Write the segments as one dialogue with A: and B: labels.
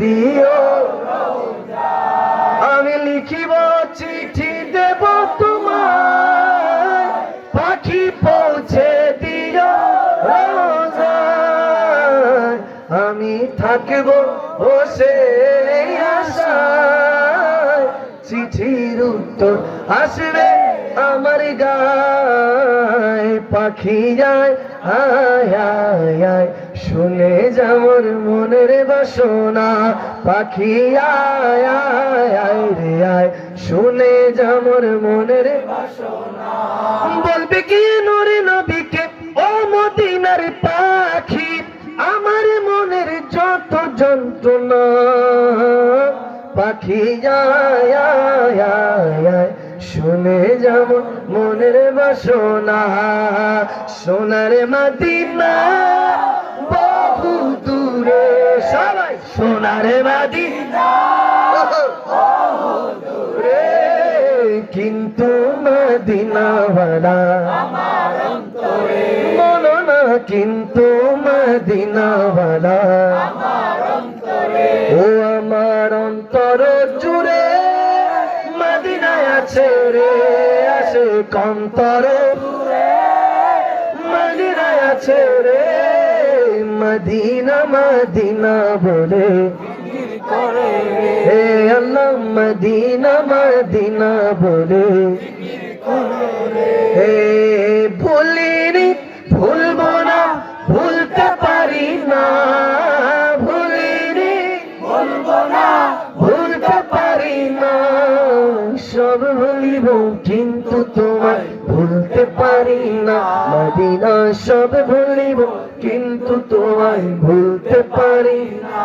A: দিও। আমি লিখিব চিঠি দেব তোমায়। পাখি পৌঁছে দিও আমি থাকব বসে আশায়। চিঠির উত্তর আসবে আমার গায়, পাখি যায় আয় আয় শুনে যাওয়ার মনের বাসনা। পাখি আয় আয় রে, আয়। শুনে যাওয়ার মনের বাসনা। বলবে কি নুরে নবীকে, ও মদিনার পাখি, আমার মনের যত যন্ত্রণা। পাখি যায় শুনে যাব মনের বাসনা। সোনার মাদিনা, বহু দূরে। সবাই সোনার মাদিনা কিন্তু মদিনাওয়ালা বলো না কিন্তু মদিনাওয়ালা। ও আমার অন্তর জুড়ে মদিনায় আছে রে। আসে কন্তর, মদিনায় আছে রে, মদিনা মদিনা বলে। হে আল্লাহ, মদিনা মদিনা বলে। হে ভুলিনি ভুলবো না, ভুলতে পারি না। ভুলিনি ভুলবো না, ভুলতে পারি না। সব ভুলিব কিন্তু তোমায় ভুলতে পারি না। মদিনা সব ভুলিব, কিন্তু তোমায় ভুলতে পারি না।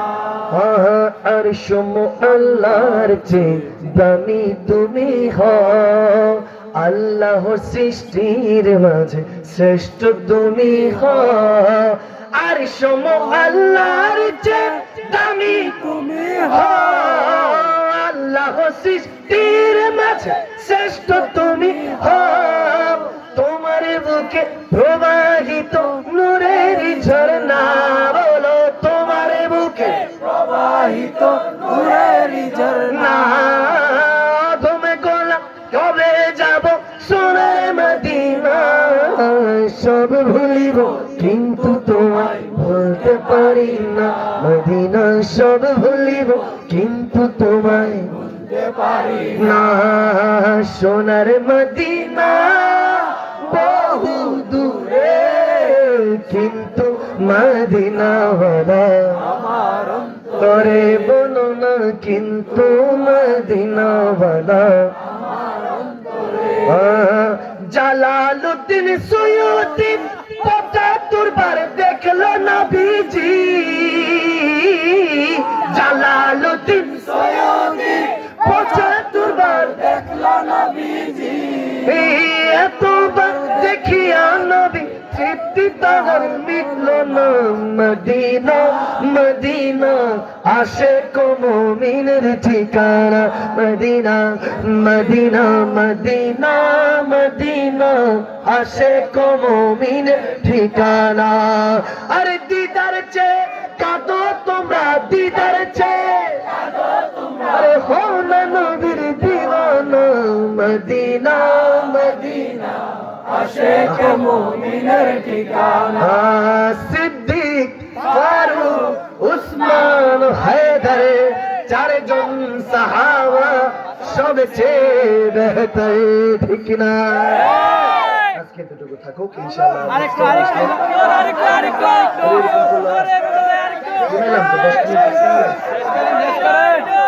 A: আর সম আল্লাহর চেয়ে দামি তুমি হও। আল্লাহ সৃষ্টির মাঝে শ্রেষ্ঠ তুমি হও। আর সম আল্লাহর চেয়ে দামি তুমি আল্লাহ সৃষ্টির মাঝে শ্রেষ্ঠ তুমি তোমার বুকে প্রবাহিত নূরের ঝর্ণা বলো, তোমার বুকে প্রবাহিত নূরের ঝর্ণা। তুমি গোলা কবে যাব? সোনার মদিনা, সব ভুলিব, কিন্তু তোমায় ভুলতে পারি না। মদিনা, সব ভুলিব, কিন্তু তোমায় না। সোনার মদিনা বহু দূরে কিন্তু মদিনা তোরে বলো না কিন্তু মদিনা মদিনাওয়ালা জালালুদ্দিন সৈয়দিন পঁচাত্তর বার দেখল না বিজি এতবার দেখিয়া নবী তৃপ্তি তাহার মিটল না। মদিনা মদিনা আসে কমিনের ঠিকানা। মদিনা মদিনা মদিনা মদিনা আসে কমিনের ঠিকানা। আরে দিদার চে কাঁদো আশেক মুমিনের ঠিকানা সিদ্দিক ফারুক উসমান হায়দার চারজন সাহাবা সবচেয়ে বেহতর ঠিক না আজকে দুটুকু থাকুক ইনশাআল্লাহ
B: আরেকটু আরেকটু আরেকটু
A: আরেকটু